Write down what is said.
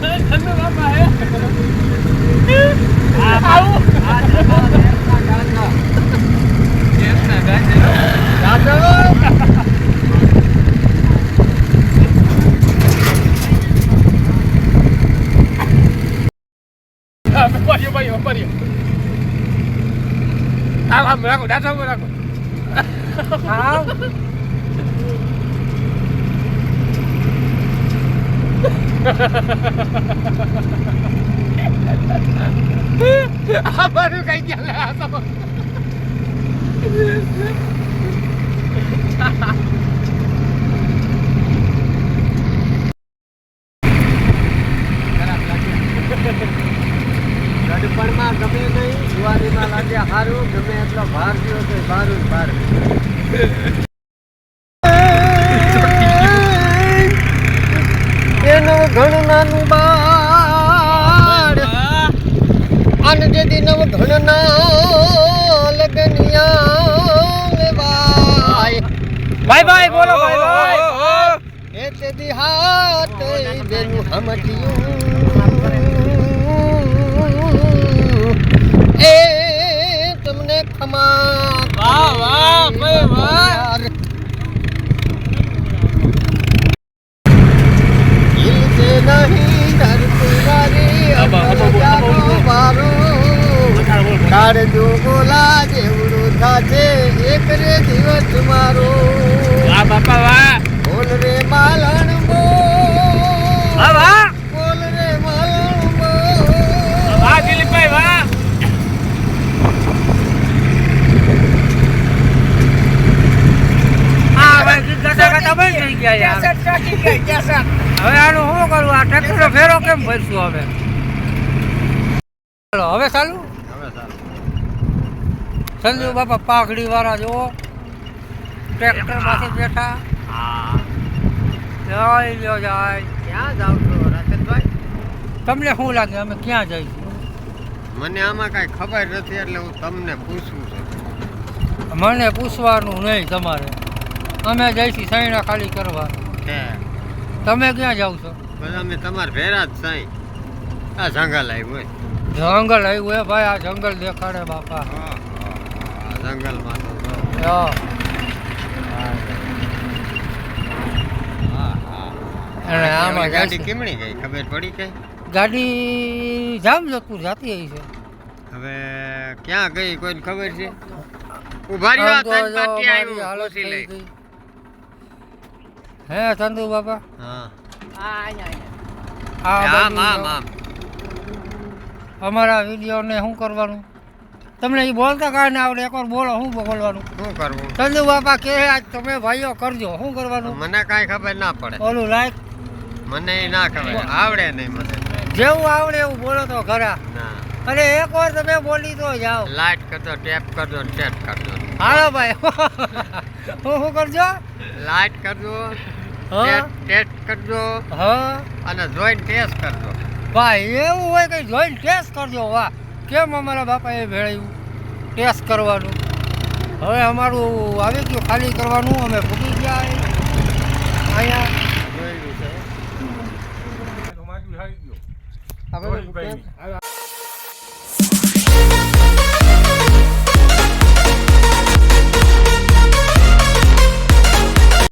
ચંદુ ચંદુ બાપા હે આવું આ છે આ બધું કઈ ગયા લે, આ તો ગડપણમાં ગમે નહીં, જુવારીમાં લાગે હારું, ગમે એટલો ભાર થયો તો જ ભાર. लगनिया बाय बाय बोलो बाय बाय बेनु ए तुमने खमा वाह वाह नहीं दर तुम्हारे કાળજો બોલા જેવડું થાશે એક રે દિવસ મારો. વાહ બાપા વાહ. બોલ રે માલણ બો વાહ વાહ. બોલ રે માલણ બો વાહ દિલીપભાઈ વાહ. હવે આનું શું કરવું આ ટ્રેક્ટરનો ફેરો કેમ ભરશું હવે હવે? ચાલુ હવે ચાલો? સંજુ બાપા પાઘડી વાળા જુઓ. ટ્રેક્ટર પાસે બેઠા જય લ્યો જાય. ક્યાં જાવ છો રાકેશભાઈ? તમને શું લાગે? અમે ક્યાં જઈશું મને આમાં કાંઈ ખબર નથી એટલે હું તમને પૂછું છું. મને પૂછવાનું નહીં તમારે. અમે જઈશું સૈણા ખાલી કરવા. તમે ક્યાં જાવ છો? અમે તમારા ભેરા જ સાઈ. આ જંગલ આવ્યું જંગલ આવ્યું હે ભાઈ આ જંગલ દેખાડે બાપા. હોય આ જંગલમાં આમાં ગાડી. કેમણી ગઈ? ખબર પડી કઈ? ગાડી જામજોધપુર જતી છે. હવે ક્યાં ગઈ કોઈને ખબર છે? ઊભા રહ્યો પાટી પૂછી હે ચંદુ બાપા? હા. આ અમારા વિડીયોને શું કરવાનું? તમને એ બોલતા કાંઈ ના આવડે. એકવાર બોલો શું બોલવાનું? શું કરવું? ચંદુ બાપા કે આજ તમે ભાઈઓ કરજો શું કરવાનું? મને કાંઈ ખબર ના પડે. ઓલું લાઈક મને એ ના ખબર. આવડે નહીં મને. જેવું આવડે એવું બોલો તો ખરા. ના. એક વાર તમે બોલી તો જાઓ. લાઈટ કરજો ટેપ કરજો ટેપ કરજો. હાલો ભાઈ. હું શું કરજો? લાઈટ કરજો હા? ટેપ ટેસ્ટ કરજો. હા? અને જોઈન્ટ ટેસ્ટ કરજો. ભાઈ એવું હોય કે જોઈન્ટ ટેસ્ટ કરજો વાહ. કેમ અમારા બાપાએ ભેળાયું ટેસ્ટ કરવાનું? હવે અમારું આવી ગયું ખાલી કરવાનું અમે ભૂગી ગયા અહીંયા. આપણે